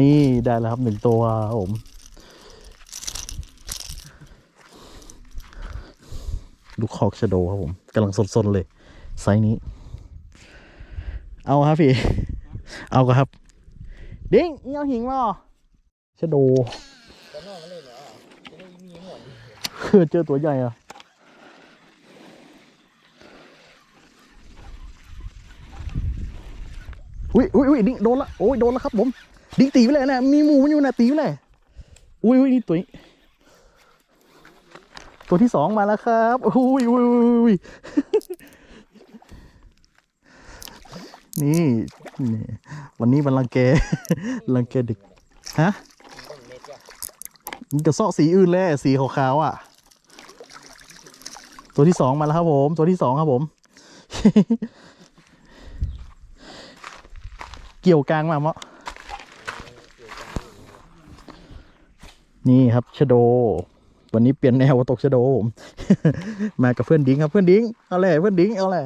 นี่ได้แล้วครับหนึ่งตัวครับผมลูกคอกชะโดครับผมกำลังสดๆเลย ไซส์นี้ เอาครับพี่ เอาก็ครับ ดิ้งเอาหิงมาเหรอชะโดจะนอกกันเลเหรอจะได้มีหมดคือเจอตัวใหญ่อะอุ้ยอุ้ยอุ้ยดิ้งโดนละโอ้ยโดนล้วครับผม ดิ้งตีไปเลยนะมีหมูมันอยู่นะตีไปเลยอุ้ยอุ้ยนี่ตัวนี้ตัวที่สองมาแล้วครับอุ้ยอุ้ยอุ้ยนี่นี่ วันนี้มันรังแกรังแกเด็กฮะมันจะซาะสีอื่นเลยสีขาวๆอะ ตัวที่สองมาแล้วครับผม ตัวที่สองครับผม เกี่ยวกลางมาเมาะ นี่ครับชโด วันนี้เปลี่ยนแนวตกชโดผม มากับเพื่อนดิ้งครับเพื่อนดิ้งเอาเลยเพื่อนดิ้งเอาเลย